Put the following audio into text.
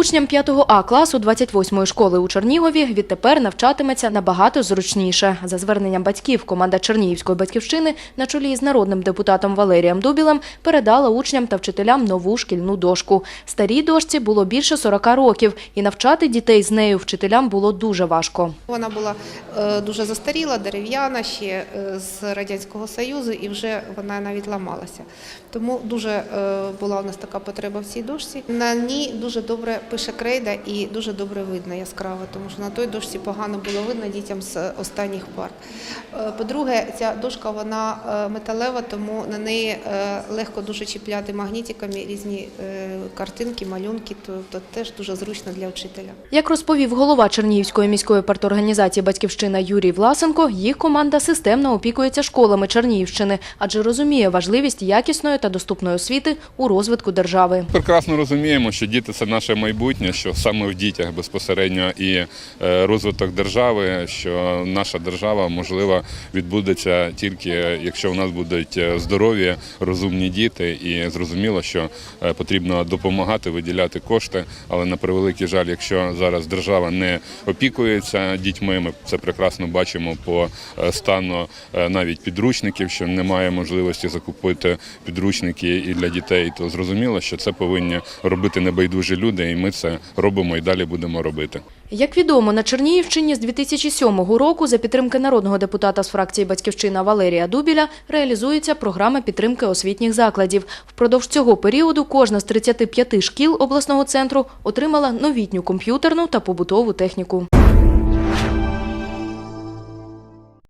Учням 5 А класу 28-ї школи у Чернігові відтепер навчатиметься набагато зручніше. За зверненням батьків, команда Чернігівської батьківщини на чолі з народним депутатом Валерієм Дубілем передала учням та вчителям нову шкільну дошку. Старій дошці було більше 40 років, і навчати дітей з нею вчителям було дуже важко. Вона була е, дуже застаріла, дерев'яна ще е, з Радянського Союзу, і вже вона навіть ламалася. Тому дуже е, була у нас така потреба в цій дошці. На ній дуже добре пише крейда і дуже добре видно яскраво, тому що на той дошці погано було видно дітям з останніх парт. Е, По-друге, ця дошка вона е, металева, тому на неї е, легко дуже чіпляти магнітиками різні е, картинки, малюнки, тобто теж дуже зручно для вчителя. Як розповів голова Чернігівської міської парторганізації «Батьківщина» Юрій Власенко, їх команда системно опікується школами Чернігівщини, адже розуміє важливість якісної та доступної освіти у розвитку держави. Прекрасно розуміємо, що діти це наше майбутнє, що саме в дітях безпосередньо і е, розвиток держави, що наша держава можливо відбудеться тільки якщо у нас будуть е, здорові, розумні діти, і зрозуміло, що е, потрібно допомагати, виділяти кошти. Але на превеликий жаль, якщо зараз держава не опікується дітьми, ми це прекрасно бачимо по стану навіть підручників, що немає можливості закупити підручники і для дітей, то зрозуміло, що це повинні робити небайдужі люди, і це робимо і далі будемо робити. Як відомо, на Чернігівщині з 2007 року за підтримки народного депутата з фракції «Батьківщина» Валерія Дубіля реалізується програма підтримки освітніх закладів. Впродовж цього періоду кожна з 35 шкіл обласного центру отримала новітню комп'ютерну та побутову техніку.